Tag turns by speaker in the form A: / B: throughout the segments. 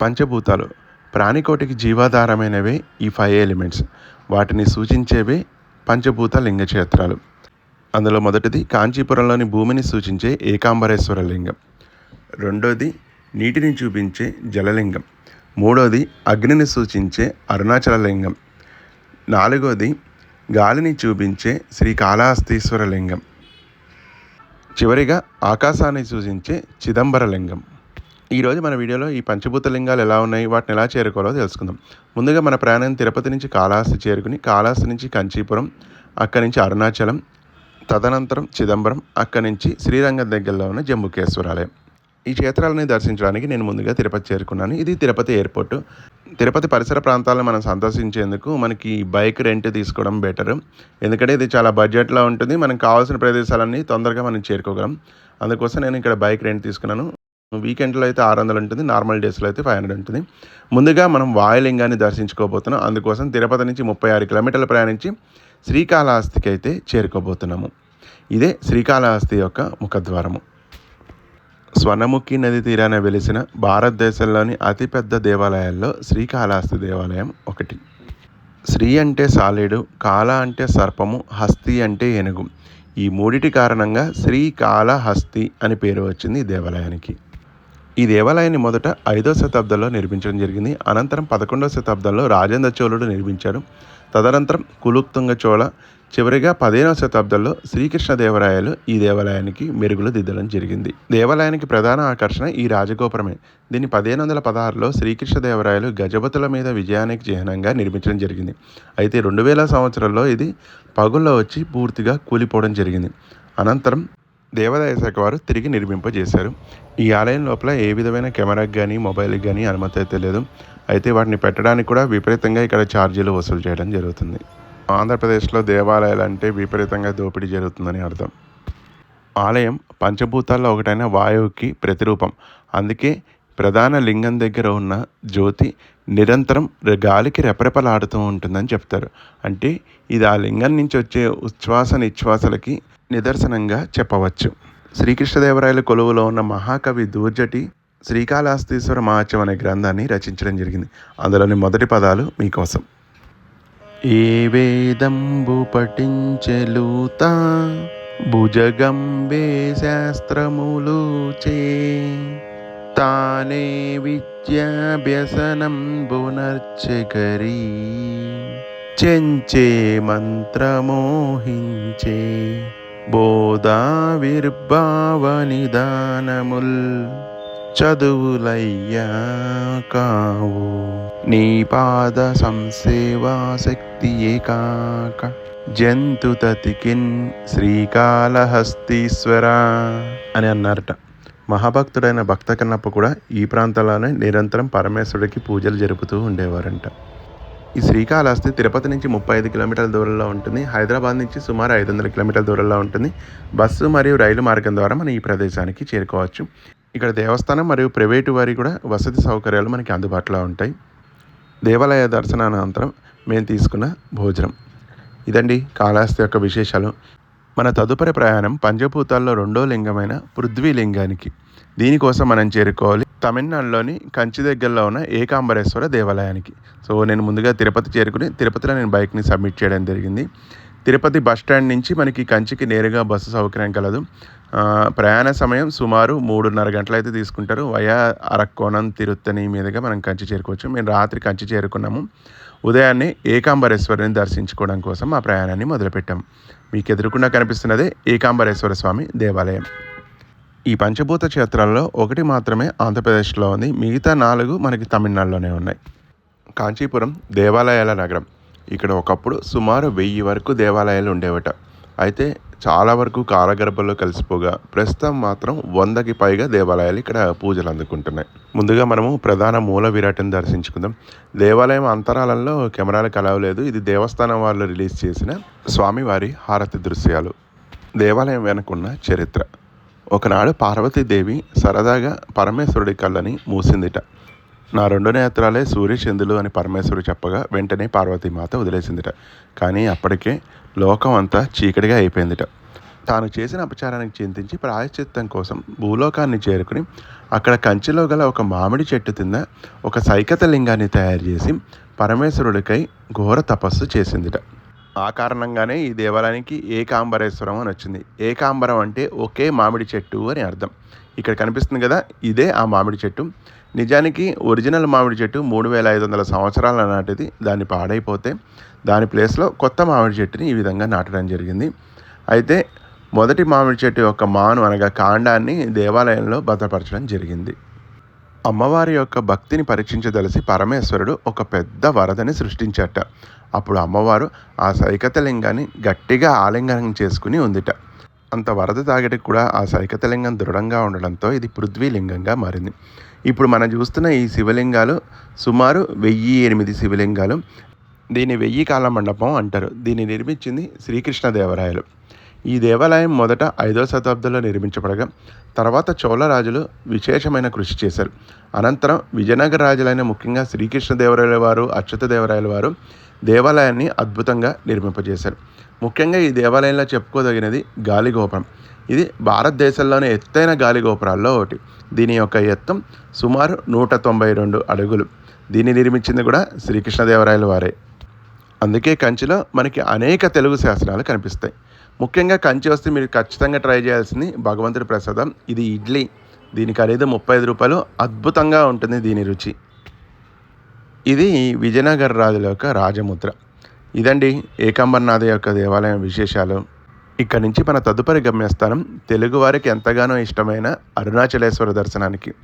A: పంచభూతాలు ప్రాణికోటికి జీవాధారమైనవే ఈ five elements. వాటిని సూచించేవే పంచభూత లింగ క్షేత్రాలు. అందులో మొదటిది కాంచీపురంలోని భూమిని సూచించే ఏకాంబరేశ్వర లింగం. రెండోది నీటిని చూపించే జలలింగం. మూడోది అగ్నిని సూచించే అరుణాచల లింగం. నాలుగోది గాలిని చూపించే శ్రీకాళహస్తీశ్వర లింగం. చివరిగా ఆకాశాన్ని సూచించే చిదంబర లింగం. ఈరోజు మన వీడియోలో ఈ పంచభూత లింగాలు ఎలా ఉన్నాయి వాటిని ఎలా చేరుకోవాలో తెలుసుకుందాం. ముందుగా మన ప్రయాణం తిరుపతి నుంచి కాళహస్తి చేరుకుని కాళహస్తి నుంచి కంచీపురం అక్కడి నుంచి అరుణాచలం తదనంతరం చిదంబరం అక్కడి నుంచి శ్రీరంగం దగ్గరలో ఉన్న జంబుకేశ్వరాలయం. ఈ క్షేత్రాలని దర్శించడానికి నేను ముందుగా తిరుపతి చేరుకున్నాను. ఇది తిరుపతి ఎయిర్పోర్ట్. తిరుపతి పరిసర ప్రాంతాలను మనం సందర్శించేందుకు మనకి బైక్ రెంట్ తీసుకోవడం బెటర్. ఎందుకంటే ఇది చాలా బడ్జెట్లో ఉంటుంది. మనకు కావాల్సిన ప్రదేశాలన్నీ తొందరగా మనం చేరుకోగలం. అందుకోసం నేను ఇక్కడ బైక్ రెంట్ తీసుకున్నాను. వీకెండ్లో అయితే ఆరు వందలు ఉంటుంది నార్మల్ డేస్లో అయితే ఫైవ్ హండ్రెడ్ ఉంటుంది. ముందుగా మనం వాయులింగాన్ని దర్శించుకోబోతున్నాం. అందుకోసం తిరుపతి నుంచి ముప్పై ఆరు కిలోమీటర్లు ప్రయాణించి శ్రీకాళహస్తికి అయితే చేరుకోబోతున్నాము. ఇదే శ్రీకాళహస్తి యొక్క ముఖద్వారము. స్వర్ణముఖి నది తీరాన వెలిసిన భారతదేశంలోని అతిపెద్ద దేవాలయాల్లో శ్రీకాళహస్తి దేవాలయం ఒకటి. శ్రీ అంటే సాలేడు కాల అంటే సర్పము హస్తి అంటే ఏనుగు. ఈ మూడిటి కారణంగా శ్రీకాళహస్తి అని పేరు వచ్చింది ఈ దేవాలయానికి. ఈ దేవాలయాన్ని మొదట ఐదో శతాబ్దంలో నిర్మించడం జరిగింది. అనంతరం పదకొండవ శతాబ్దంలో రాజేంద్ర చోళుడు నిర్మించాడు. తదనంతరం కులుక్తుంగ చోళ చివరిగా పదిహేనవ శతాబ్దంలో శ్రీకృష్ణదేవరాయలు ఈ దేవాలయానికి మెరుగులు దిద్దడం జరిగింది. దేవాలయానికి ప్రధాన ఆకర్షణ ఈ రాజగోపురమే. దీన్ని పదిహేను వందల పదహారులో శ్రీకృష్ణదేవరాయలు గజపతుల మీద విజయానికి చిహ్నంగా నిర్మించడం జరిగింది. అయితే రెండు వేల సంవత్సరంలో ఇది పగుల్లో వచ్చి పూర్తిగా కూలిపోవడం జరిగింది. అనంతరం దేవాదాయ శాఖ వారు తిరిగి నిర్మింపజేశారు. ఈ ఆలయం లోపల ఏ విధమైన కెమెరాకి కానీ మొబైల్కి కానీ అనుమతి అయితే లేదు. అయితే వాటిని పెట్టడానికి కూడా విపరీతంగా ఇక్కడ ఛార్జీలు వసూలు చేయడం జరుగుతుంది. ఆంధ్రప్రదేశ్లో దేవాలయాలు అంటే విపరీతంగా దోపిడీ జరుగుతుందని అర్థం. ఆలయం పంచభూతాల్లో ఒకటైన వాయువుకి ప్రతిరూపం. అందుకే ప్రధాన లింగం దగ్గర ఉన్న జ్యోతి నిరంతరం గాలికి రెపరెపలాడుతూ ఉంటుందని చెప్తారు. అంటే ఇది ఆ లింగం నుంచి వచ్చే ఉచ్ఛ్వాస నిశ్వాసలకి నిదర్శనంగా చెప్పవచ్చు. శ్రీకృష్ణదేవరాయల కొలువులో ఉన్న మహాకవి దూర్జటి శ్రీకాళహస్తీశ్వర మహాత్యం అనే గ్రంథాన్ని రచించడం జరిగింది. అందులోని మొదటి పదాలు మీకోసం. ఏ వేదంబు పఠించెలుత భుజగంబే శాస్త్రములు చే తానే నిత్యాభ్యసనం బునర్చకరీ చెంచే మంత్రమోహించే. బోధావిర్భావ నిదానముల్ చదువులయ్యా కావు నీ పాద సంసేవా ఏకాక. జంతు తతికిన్ శ్రీకాళహస్తీశ్వర అని అన్నారట. మహాభక్తుడైన భక్త కన్నప్ప కూడా ఈ ప్రాంతంలోనే నిరంతరం పరమేశ్వరుడికి పూజలు జరుపుతూ ఉండేవారంట. ఈ శ్రీకాళహస్తి తిరుపతి నుంచి ముప్పై ఐదు కిలోమీటర్ల దూరంలో ఉంటుంది. హైదరాబాద్ నుంచి సుమారు ఐదు వందల కిలోమీటర్ల దూరంలో ఉంటుంది. బస్సు మరియు రైలు మార్గం ద్వారా మనం ఈ ప్రదేశానికి చేరుకోవచ్చు. ఇక్కడ దేవస్థానం మరియు ప్రైవేటు వారి కూడా వసతి సౌకర్యాలు మనకి అందుబాటులో ఉంటాయి. దేవాలయ దర్శనానంతరం మేము తీసుకున్న భోజనం. ఇదండి కాళహస్తి యొక్క విశేషాలు. మన తదుపరి ప్రయాణం పంచభూతాల్లో రెండో లింగమైన పృథ్వీ లింగానికి దీనికోసం మనం చేరుకోవాలి తమిళనాడులోని కంచి దగ్గరలో ఉన్న ఏకాంబరేశ్వర దేవాలయానికి. సో నేను ముందుగా తిరుపతి చేరుకుని తిరుపతిలో నేను బైక్ని సబ్మిట్ చేయడం జరిగింది. తిరుపతి బస్ స్టాండ్ నుంచి మనకి కంచికి నేరుగా బస్సు సౌకర్యం కలదు. ప్రయాణ సమయం సుమారు మూడున్నర గంటలు అయితే తీసుకుంటారు. వయా అరక్కోణం తిరుత్తని మీదుగా మనం కంచి చేరుకోవచ్చు. మేము రాత్రి కంచి చేరుకున్నాము. ఉదయాన్నే ఏకాంబరేశ్వరుని దర్శించుకోవడం కోసం ఆ ప్రయాణాన్ని మొదలుపెట్టాం. మీకు ఎదురుకుండా కనిపిస్తున్నదే ఏకాంబరేశ్వర స్వామి దేవాలయం. ఈ పంచభూత క్షేత్రాల్లో ఒకటి మాత్రమే ఆంధ్రప్రదేశ్లో ఉంది. మిగతా నాలుగు మనకి తమిళనాడులోనే ఉన్నాయి. కాంచీపురం దేవాలయాల నగరం. ఇక్కడ ఒకప్పుడు సుమారు వెయ్యి వరకు దేవాలయాలు ఉండేవట. అయితే చాలా వరకు కాలగర్భంలో కలిసిపోగా ప్రస్తుతం మాత్రం వందకి పైగా దేవాలయాలు ఇక్కడ పూజలు అందుకుంటున్నాయి. ముందుగా మనము ప్రధాన మూల విరాట్ని దర్శించుకుందాం. దేవాలయం అంతరాలంలో కెమెరాలు కలవలేదు. ఇది దేవస్థానం వాళ్ళు రిలీజ్ చేసిన స్వామివారి హారతి దృశ్యాలు. దేవాలయం వెనుకున్న చరిత్ర. ఒకనాడు పార్వతీదేవి సరదాగా పరమేశ్వరుడి కళ్ళని మూసిందిట. నా రెండు నేత్రాలే సూర్య చంద్రులు అని పరమేశ్వరుడు చెప్పగా వెంటనే పార్వతీమాత వదిలేసిందిట. కానీ అప్పటికే లోకం అంతా చీకటిగా అయిపోయిందిట. తాను చేసిన అపచారానికి చింతించి ప్రాయశ్చిత్తం కోసం భూలోకాన్ని చేరుకుని అక్కడ కంచిలో గల ఒక మామిడి చెట్టు కింద ఒక సైకత లింగాన్ని తయారు చేసి పరమేశ్వరుడికై ఘోర తపస్సు చేసిందిట. ఆ కారణంగానే ఈ దేవాలయానికి ఏకాంబరేశ్వరం అని వచ్చింది. ఏకాంబరం అంటే ఒకే మామిడి చెట్టు అని అర్థం. ఇక్కడ కనిపిస్తుంది కదా ఇదే ఆ మామిడి చెట్టు. నిజానికి ఒరిజినల్ మామిడి చెట్టు మూడు వేల ఐదు వందల సంవత్సరాల నాటిది. దాన్ని పాడైపోతే దాని ప్లేస్లో కొత్త మామిడి చెట్టుని ఈ విధంగా నాటడం జరిగింది. అయితే మొదటి మామిడి చెట్టు యొక్క మాను అనగా కాండాన్ని దేవాలయంలో భద్రపరచడం జరిగింది. అమ్మవారి యొక్క భక్తిని పరీక్షించదలిసి పరమేశ్వరుడు ఒక పెద్ద వరదని సృష్టించట. అప్పుడు అమ్మవారు ఆ సైకత లింగాన్ని గట్టిగా ఆలింగనం చేసుకుని ఉందిట. అంత వరద తాగటికి కూడా ఆ సైకత లింగం దృఢంగా ఉండడంతో ఇది పృథ్వీలింగంగా మారింది. ఇప్పుడు మనం చూస్తున్న ఈ శివలింగాలు సుమారు వెయ్యి ఎనిమిది శివలింగాలు. దీని వెయ్యి కాల మండపం అంటారు. దీన్ని నిర్మించింది శ్రీకృష్ణదేవరాయలు. ఈ దేవాలయం మొదట ఐదో శతాబ్దంలో నిర్మించబడగా తర్వాత చోళరాజులు విశేషమైన కృషి చేశారు. అనంతరం విజయనగర రాజులైన ముఖ్యంగా శ్రీకృష్ణదేవరాయల వారు అచ్యుతదేవరాయల వారు దేవాలయాన్ని అద్భుతంగా నిర్మింపజేశారు. ముఖ్యంగా ఈ దేవాలయంలో చెప్పుకోదగినది గాలిగోపురం. ఇది భారతదేశంలోనే ఎత్తైన గాలిగోపురాల్లో ఒకటి. దీని యొక్క ఎత్తం సుమారు నూట తొంభై రెండు అడుగులు. దీన్ని నిర్మించింది కూడా శ్రీకృష్ణదేవరాయల వారే. అందుకే కంచిలో మనకి అనేక తెలుగు శాసనాలు కనిపిస్తాయి. ముఖ్యంగా కంచి వస్తే మీరు ఖచ్చితంగా ట్రై చేయాల్సింది భగవంతుడి ప్రసాదం. ఇది ఇడ్లీ. దీని ఖరీదు ముప్పై ఐదు రూపాయలు. అద్భుతంగా ఉంటుంది దీని రుచి. ఇది విజయనగర రాజుల యొక్క రాజముద్ర. ఇదండి ఏకాంబర్నాథ యొక్క దేవాలయం విశేషాలు. ఇక్కడ నుంచి మన తదుపరి గమ్యస్థానం తెలుగువారికి ఎంతగానో ఇష్టమైన అరుణాచలేశ్వర దర్శనానికి.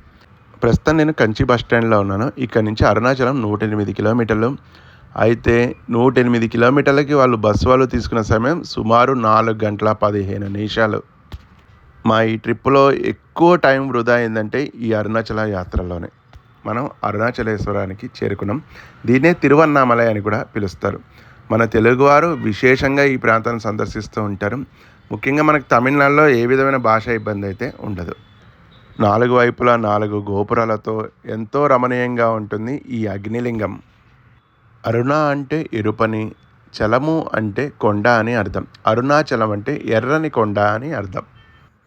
A: ప్రస్తుతం నేను కంచి బస్ స్టాండ్లో ఉన్నాను. ఇక్కడ నుంచి అరుణాచలం నూట ఎనిమిది కిలోమీటర్లు. అయితే నూట ఎనిమిది కిలోమీటర్లకి వాళ్ళు బస్సు వాళ్ళు తీసుకున్న సమయం సుమారు నాలుగు గంటల పదిహేను నిమిషాలు. మా ఈ ట్రిప్పులో ఎక్కువ టైం వృధా అయిందంటే ఈ అరుణాచల యాత్రలోనే. మనం అరుణాచలేశ్వరానికి చేరుకున్నాం. దీన్నే తిరువన్నామలై అని కూడా పిలుస్తారు. మన తెలుగువారు విశేషంగా ఈ ప్రాంతాన్ని సందర్శిస్తూ ఉంటారు. ముఖ్యంగా మనకు తమిళనాడులో ఏ విధమైన భాష ఇబ్బంది అయితే ఉండదు. నాలుగు వైపులా నాలుగు గోపురాలతో ఎంతో రమణీయంగా ఉంటుంది ఈ అగ్నిలింగం. అరుణ అంటే ఎరుపని చలము అంటే కొండ అని అర్థం. అరుణాచలం అంటే ఎర్రని కొండ అని అర్థం.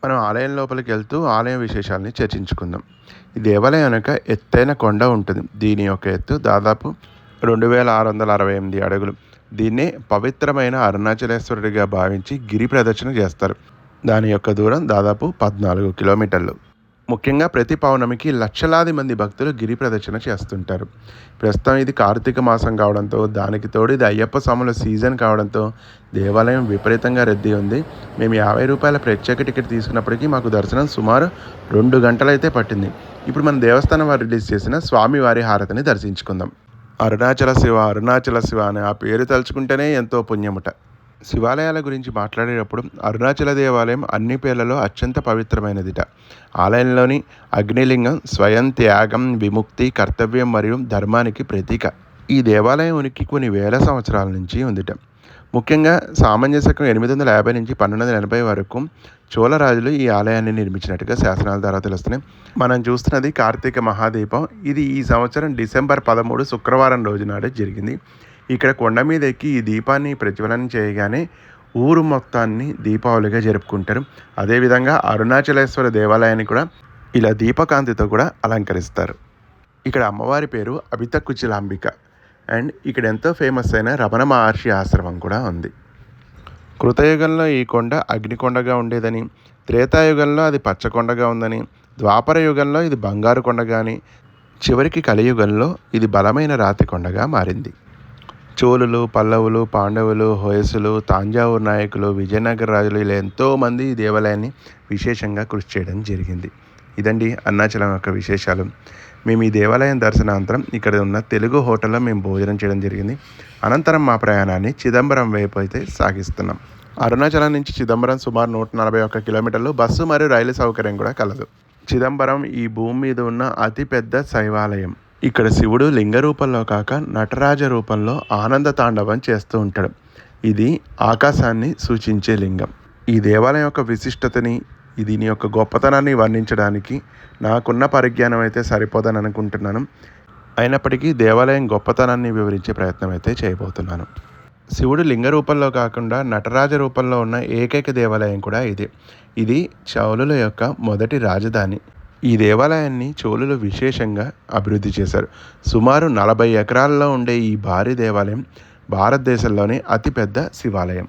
A: మనం ఆలయం లోపలికి వెళ్తూ ఆలయం విశేషాలని చర్చించుకుందాం. ఈ దేవాలయం వెనుక ఎత్తైన కొండ ఉంటుంది. దీని యొక్క ఎత్తు దాదాపు రెండు వేల ఆరు వందల అరవై ఎనిమిది అడుగులు. దీన్నే పవిత్రమైన అరుణాచలేశ్వరుడిగా భావించి గిరి ప్రదర్శన చేస్తారు. దాని యొక్క దూరం దాదాపు పద్నాలుగు కిలోమీటర్లు. ముఖ్యంగా ప్రతి పౌర్ణమికి లక్షలాది మంది భక్తులు గిరి ప్రదక్షిణ చేస్తుంటారు. ప్రస్తుతం ఇది కార్తీక మాసం కావడంతో దానికి తోడు ఇది అయ్యప్ప స్వాముల సీజన్ కావడంతో దేవాలయం విపరీతంగా రద్దీ ఉంది. మేము యాభై రూపాయల ప్రత్యేక టికెట్ తీసుకున్నప్పటికీ మాకు దర్శనం సుమారు రెండు గంటలైతే పట్టింది. ఇప్పుడు మన దేవస్థానం వారు రిలీజ్ చేసిన స్వామివారి హారతిని దర్శించుకుందాం. అరుణాచల శివ అరుణాచల శివ అనే ఆ పేరు తలుచుకుంటేనే ఎంతో పుణ్యముట. శివాలయాల గురించి మాట్లాడేటప్పుడు అరుణాచల దేవాలయం అన్ని పేర్లలో అత్యంత పవిత్రమైనదిట. ఆలయంలోని అగ్నిలింగం స్వయం త్యాగం విముక్తి కర్తవ్యం మరియు ధర్మానికి ప్రతీక. ఈ దేవాలయం ఉనికి కొన్ని వేల సంవత్సరాల నుంచి ఉందిట. ముఖ్యంగా సామాన్య శకం ఎనిమిది వందల యాభై నుంచి పన్నెండు వందల ఎనభై వరకు చోళరాజులు ఈ ఆలయాన్ని నిర్మించినట్టుగా శాసనాల ద్వారా తెలుస్తున్నాయి. మనం చూస్తున్నది కార్తీక మహాదీపం. ఇది ఈ సంవత్సరం డిసెంబర్ పదమూడు శుక్రవారం రోజు నాడే జరిగింది. ఇక్కడ కొండ మీద ఎక్కి ఈ దీపాన్ని ప్రజ్వలనం చేయగానే ఊరు మొత్తాన్ని దీపావళిగా జరుపుకుంటారు. అదేవిధంగా అరుణాచలేశ్వర దేవాలయాన్ని కూడా ఇలా దీపకాంతితో కూడా అలంకరిస్తారు. ఇక్కడ అమ్మవారి పేరు అభిత కుచిలాంబిక. అండ్ ఇక్కడ ఎంతో ఫేమస్ అయిన రమణ మహర్షి ఆశ్రమం కూడా ఉంది. కృతయుగంలో ఈ కొండ అగ్నికొండగా ఉండేదని త్రేతాయుగంలో అది పచ్చకొండగా ఉందని ద్వాపర యుగంలో ఇది బంగారు కొండగా అని చివరికి కలియుగంలో ఇది బలమైన రాతి కొండగా మారింది. చోళులు పల్లవులు పాండవులు హోయసులు తాంజావూరు నాయకులు విజయనగర రాజులు ఇలా ఎంతోమంది ఈ దేవాలయాన్ని విశేషంగా కృషి చేయడం జరిగింది. ఇదండి అరుణాచలం యొక్క విశేషాలు. మేము ఈ దేవాలయం దర్శనాంతరం ఇక్కడ ఉన్న తెలుగు హోటల్లో మేము భోజనం చేయడం జరిగింది. అనంతరం మా ప్రయాణాన్ని చిదంబరం వైపు అయితే సాగిస్తున్నాం. అరుణాచలం నుంచి చిదంబరం సుమారు నూట నలభై ఒక్క కిలోమీటర్లు బస్సు మరియు రైలు సౌకర్యం కూడా కలదు. చిదంబరం ఈ భూమి మీద ఉన్న అతిపెద్ద శైవాలయం. ఇక్కడ శివుడు లింగ రూపంలో కాక నటరాజ రూపంలో ఆనంద తాండవం చేస్తూ ఉంటాడు. ఇది ఆకాశాన్ని సూచించే లింగం. ఈ దేవాలయం యొక్క విశిష్టతని దీని యొక్క గొప్పతనాన్ని వర్ణించడానికి నాకున్న పరిజ్ఞానం అయితే సరిపోదని అనుకుంటున్నాను. అయినప్పటికీ దేవాలయం గొప్పతనాన్ని వివరించే ప్రయత్నం అయితే చేయబోతున్నాను. శివుడు లింగ రూపంలో కాకుండా నటరాజ రూపంలో ఉన్న ఏకైక దేవాలయం కూడా ఇది. ఇది చౌలుల యొక్క మొదటి రాజధాని. ఈ దేవాలయాన్ని చోళులు విశేషంగా అభివృద్ధి చేశారు. సుమారు నలభై ఎకరాల్లో ఉండే ఈ భారీ దేవాలయం భారతదేశంలోనే అతిపెద్ద శివాలయం.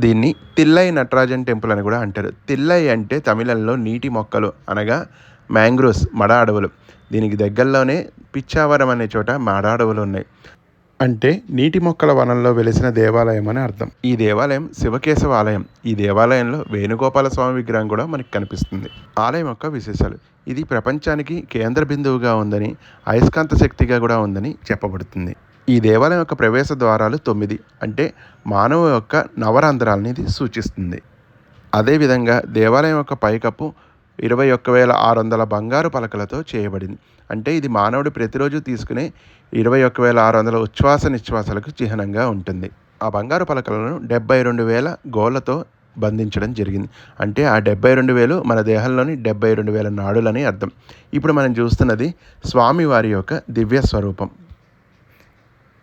A: దీన్ని తిల్లై నటరాజన్ టెంపుల్ అని కూడా అంటారు. తిల్లై అంటే తమిళంలో నీటి మొక్కలు అనగా మ్యాంగ్రోవ్స్ మడ అడవులు. దీనికి దగ్గరలోనే పిచ్చావరం అనే చోట మడ అడవులు ఉన్నాయి. అంటే నీటి మొక్కల వనంలో వెలిసిన దేవాలయం అని అర్థం. ఈ దేవాలయం శివకేశవ ఆలయం ఈ దేవాలయంలో వేణుగోపాల స్వామి విగ్రహం కూడా మనకు కనిపిస్తుంది. ఆలయం యొక్క విశేషాలు. ఇది ప్రపంచానికి కేంద్ర బిందువుగా ఉందని అయస్కాంత శక్తిగా కూడా ఉందని చెప్పబడుతుంది. ఈ దేవాలయం యొక్క ప్రవేశ ద్వారాలు తొమ్మిది. అంటే మానవ యొక్క నవరంధ్రాలని ఇది సూచిస్తుంది. అదేవిధంగా దేవాలయం యొక్క పైకప్పు ఇరవై ఒక్క వేల ఆరు వందల బంగారు పలకలతో చేయబడింది. అంటే ఇది మానవుడు ప్రతిరోజు తీసుకునే ఇరవై ఒక్క వేల ఆరు వందల ఉచ్ఛ్వాస నిశ్వాసాలకు చిహ్నంగా ఉంటుంది. ఆ బంగారు పలకలను డెబ్బై రెండు వేల గోళ్ళతో బంధించడం జరిగింది. అంటే ఆ డెబ్బై రెండు వేలు మన దేహంలోని డెబ్బై రెండు వేల నాడులని అర్థం. ఇప్పుడు మనం చూస్తున్నది స్వామివారి యొక్క దివ్య స్వరూపం.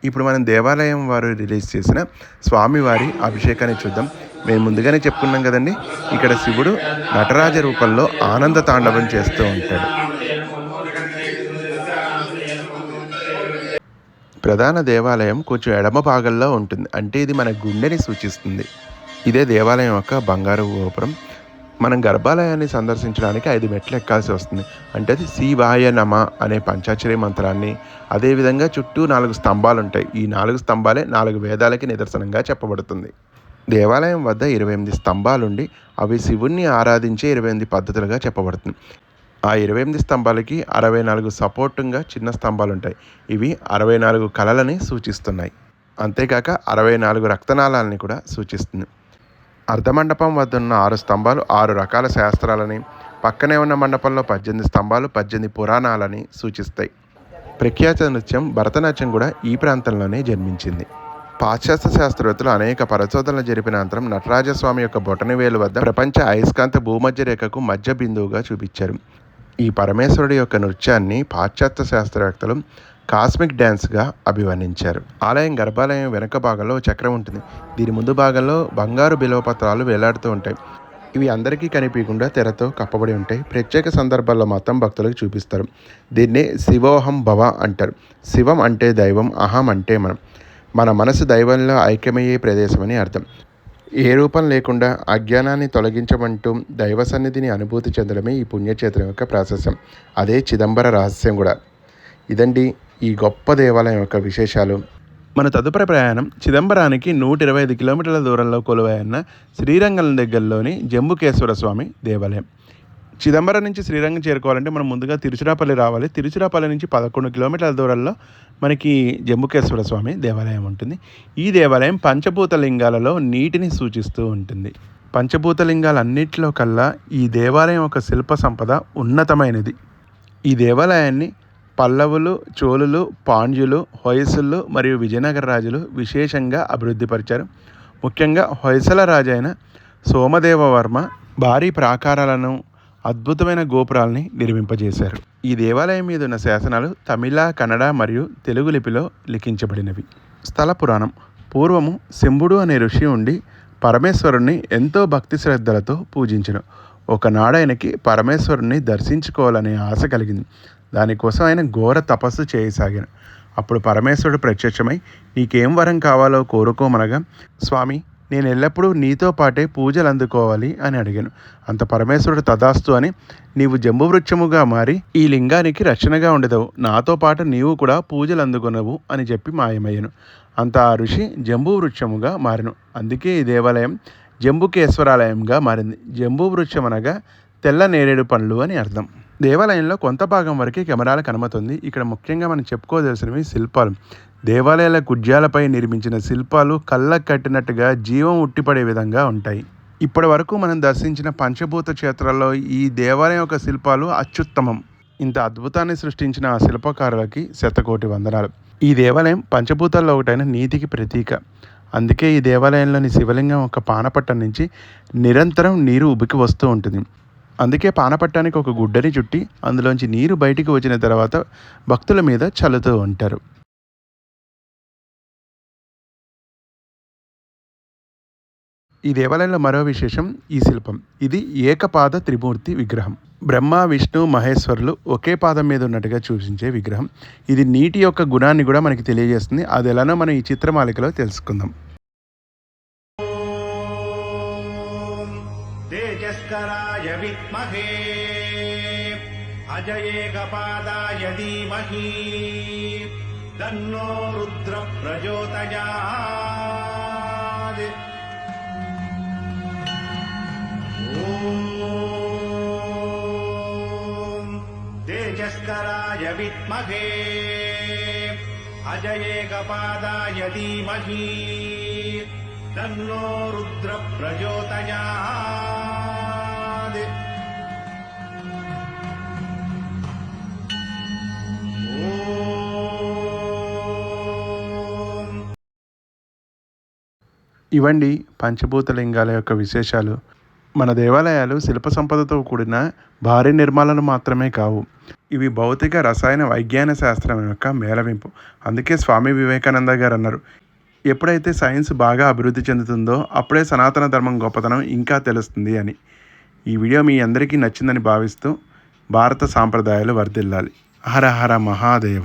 A: ఇప్పుడు మనం దేవాలయం వారు రిలీజ్ చేసిన స్వామివారి అభిషేకాన్ని చూద్దాం. మేము ముందుగానే చెప్పుకున్నాం కదండి ఇక్కడ శివుడు నటరాజ రూపంలో ఆనంద తాండవం చేస్తూ ఉంటాడు. ప్రధాన దేవాలయం కొంచెం ఎడమ భాగంలో ఉంటుంది అంటే ఇది మన గుండెని సూచిస్తుంది. ఇదే దేవాలయం యొక్క బంగారు గోపురం. మనం గర్భాలయాన్ని సందర్శించడానికి ఐదు మెట్లు ఎక్కాల్సి వస్తుంది. అంటే అది శివాయ నమ అనే పంచాక్షరి మంత్రాన్ని. అదేవిధంగా చుట్టూ నాలుగు స్తంభాలు ఉంటాయి ఈ నాలుగు స్తంభాలే నాలుగు వేదాలకి నిదర్శనంగా చెప్పబడుతుంది. దేవాలయం వద్ద ఇరవై ఎనిమిది స్తంభాలుండి అవి శివుణ్ణి ఆరాధించే ఇరవై ఎనిమిది పద్ధతులుగా చెప్పబడుతుంది. ఆ ఇరవై ఎనిమిది స్తంభాలకి అరవై నాలుగు సపోర్టింగ్గా చిన్న స్తంభాలు ఉంటాయి ఇవి అరవై నాలుగు కళలని సూచిస్తున్నాయి. అంతేకాక అరవై నాలుగు రక్తనాళాలని కూడా సూచిస్తుంది. అర్ధమండపం వద్ద ఉన్న ఆరు స్తంభాలు ఆరు రకాల శాస్త్రాలని పక్కనే ఉన్న మండపంలో పద్దెనిమిది స్తంభాలు పద్దెనిమిది పురాణాలని సూచిస్తాయి. ప్రఖ్యాత నృత్యం భరతనాట్యం కూడా ఈ ప్రాంతంలోనే జన్మించింది. పాశ్చాత్య శాస్త్రవేత్తలు అనేక పరిశోధనలు జరిపిన అనంతరం నటరాజస్వామి యొక్క బొటనవేలు వద్ద ప్రపంచ అయస్కాంత భూమధ్య రేఖకు మధ్య బిందువుగా చూపించారు. ఈ పరమేశ్వరుడి యొక్క నృత్యాన్ని పాశ్చాత్య శాస్త్రవేత్తలు కాస్మిక్ డ్యాన్స్గా అభివర్ణించారు. ఆలయం గర్భాలయం వెనక భాగంలో చక్రం ఉంటుంది. దీని ముందు భాగంలో బంగారు బిలవపత్రాలు వేలాడుతూ ఉంటాయి. ఇవి అందరికీ కనిపించకుండా తెరతో కప్పబడి ఉంటాయి. ప్రత్యేక సందర్భాల్లో మాత్రం భక్తులకు చూపిస్తారు. దీన్ని శివోహం భవ అంటారు. శివం అంటే దైవం అహం అంటే మనం. మన మనసు దైవంలో ఐక్యమయ్యే ప్రదేశం అని అర్థం. ఏ రూపం లేకుండా అజ్ఞానాన్ని తొలగించమంటూ దైవ సన్నిధిని అనుభూతి చెందడమే ఈ పుణ్యక్షేత్రం యొక్క ప్రాశస్యం. అదే చిదంబర రహస్యం కూడా. ఇదండి ఈ గొప్ప దేవాలయం యొక్క విశేషాలు. మన తదుపరి ప్రయాణం చిదంబరానికి నూట ఇరవై ఐదు కిలోమీటర్ల దూరంలో కొలువైన శ్రీరంగం దగ్గరలోని జంబుకేశ్వర స్వామి దేవాలయం. చిదంబరం నుంచి శ్రీరంగం చేరుకోవాలంటే మనం ముందుగా తిరుచిరాపల్లి రావాలి. తిరుచిరాపల్లి నుంచి పదకొండు కిలోమీటర్ల దూరంలో మనకి జంబుకేశ్వర స్వామి దేవాలయం ఉంటుంది. ఈ దేవాలయం పంచభూత లింగాలలో నీటిని సూచిస్తూ ఉంటుంది. పంచభూత లింగాలన్నింటిలో కల్లా ఈ దేవాలయం ఒక శిల్ప సంపద ఉన్నతమైనది. ఈ దేవాలయాన్ని పల్లవులు చోళులు పాండ్యులు హొయసులు మరియు విజయనగర రాజులు విశేషంగా అభివృద్ధిపరిచారు ముఖ్యంగా హొయసల రాజైన సోమదేవవర్మ భారీ ప్రాకారాలను అద్భుతమైన గోపురాల్ని నిర్మింపజేశారు. ఈ దేవాలయం మీద ఉన్న శాసనాలు తమిళ కన్నడ మరియు తెలుగు లిపిలో లిఖించబడినవి. స్థల పురాణం. పూర్వము శంభుడు అనే ఋషి ఉండి పరమేశ్వరుణ్ణి ఎంతో భక్తి శ్రద్ధలతో పూజించను. ఒకనాడైనకి పరమేశ్వరుణ్ణి దర్శించుకోవాలనే ఆశ కలిగింది. దానికోసం ఆయన ఘోర తపస్సు చేయసాగాను అప్పుడు పరమేశ్వరుడు ప్రత్యక్షమై నీకేం వరం కావాలో కోరుకోమనగా స్వామి నేను ఎల్లప్పుడూ నీతో పాటే పూజలు అందుకోవాలి అని అడిగాను. అంత పరమేశ్వరుడు తదాస్తు అని నీవు జంబు వృక్షముగా మారి ఈ లింగానికి రక్షణగా ఉండదవు. నాతో పాటు నీవు కూడా పూజలు అందుకునవు అని చెప్పి మాయమయ్యను. అంత ఆ ఋషి జంబూ వృక్షముగా మారిను. అందుకే ఈ దేవాలయం జంబుకేశ్వరాలయంగా మారింది. జంబూ వృక్షం అనగా తెల్ల నేరేడు పండ్లు అని అర్థం. దేవాలయంలో కొంత భాగం వరకే కెమెరాలకు అనుమతుంది. ఇక్కడ ముఖ్యంగా మనం చెప్పుకోదలసినవి శిల్పాలు. దేవాలయాల గుజ్యాలపై నిర్మించిన శిల్పాలు కళ్ళకు కట్టినట్టుగా జీవం ఉట్టిపడే విధంగా ఉంటాయి. ఇప్పటి వరకు మనం దర్శించిన పంచభూత క్షేత్రాల్లో ఈ దేవాలయం యొక్క శిల్పాలు అత్యుత్తమం. ఇంత అద్భుతాన్ని సృష్టించిన ఆ శిల్పకారులకి శతకోటి వందనాలు. ఈ దేవాలయం పంచభూతాల్లో ఒకటైన నీతికి ప్రతీక. అందుకే ఈ దేవాలయంలోని శివలింగం ఒక పానపట్టం నుంచి నిరంతరం నీరు ఉబికి వస్తూ ఉంటుంది. అందుకే పానపట్టానికి ఒక గుడ్డని చుట్టి అందులోంచి నీరు బయటికి వచ్చిన తర్వాత భక్తుల మీద చల్లుతూ ఉంటారు. ఈ దేవాలయంలో మరో విశేషం ఈ శిల్పం. ఇది ఏకపాద త్రిమూర్తి విగ్రహం. బ్రహ్మ విష్ణు మహేశ్వరులు ఒకే పాదం మీద ఉన్నట్టుగా చూపించే విగ్రహం. ఇది నీటి యొక్క గుణాన్ని కూడా మనకి తెలియజేస్తుంది. అది ఎలానో మనం ఈ చిత్రమాలికలో తెలుసుకుందాం.
B: विद्महे अजयेकपादाय धीमहि। तन्नो रुद्रप्रचोदयात् ॐ तेजस्कराय विद्महे। अजयेकपादाय धीमहि। तन्नो रुद्रप्रचोदयात्
A: ఇవండి పంచభూత లింగాల యొక్క విశేషాలు. మన దేవాలయాలు శిల్ప సంపదతో కూడిన భారీ నిర్మాణాలు మాత్రమే కావు. ఇవి భౌతిక రసాయన వైజ్ఞాన శాస్త్రం యొక్క మేళవింపు. అందుకే స్వామి వివేకానంద గారు అన్నారు ఎప్పుడైతే సైన్స్ బాగా అభివృద్ధి చెందుతుందో అప్పుడే సనాతన ధర్మం గొప్పతనం ఇంకా తెలుస్తుంది అని. ఈ వీడియో మీ అందరికీ నచ్చిందని భావిస్తూ భారత సాంప్రదాయాలు వర్ధిల్లాలి. హర హర మహాదేవ.